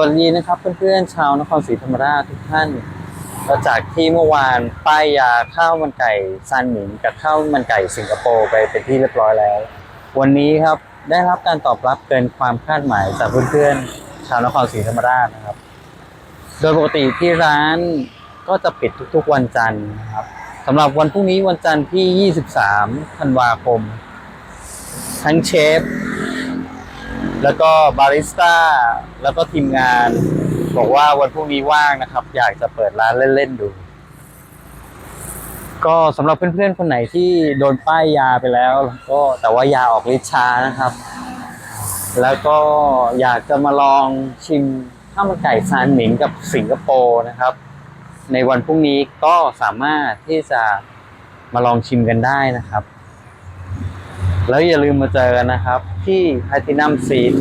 วัสดีนะครับเพื่อนๆชาวนครศรีธรรมราชทุกท่านก็จากที่เมื่อวานป้ายยาข้าวมันไก่ซันหมิงกับข้าวมันไก่สิงคโปร์ไปเป็นที่เรียบร้อยแล้ว วันนี้ครับได้รับการตอบรับเกินความคาดหมายจากเพื่อนๆชาวนครศรีธรรมราชนะครับ โดยปกติที่ร้านก็จะปิดทุกๆวันจันทร์นะครับสำหรับวันพรุ่งนี้วันจันทร์ที่ 23 ธันวาคม ทั้งเชฟ แล้วก็บาริสต้าแล้วก็ทีมงาน บอกว่าวันพรุ่งนี้ว่างนะครับ อยากจะเปิดร้านเล่น ๆ ดู ก็สำหรับเพื่อน ๆ คนไหนที่โดนป้ายยาไปแล้ว ก็แต่ว่ายาออกฤทธิ์ช้านะครับ แล้วก็อยากจะมาลองชิมข้าวมันไก่ซานหมิงกับสิงคโปร์นะครับ ในวันพรุ่งนี้ก็สามารถที่จะมาลองชิมกันได้นะครับ แล้วอย่าลืมมาเจอกันนะครับ ที่ Platinum Seed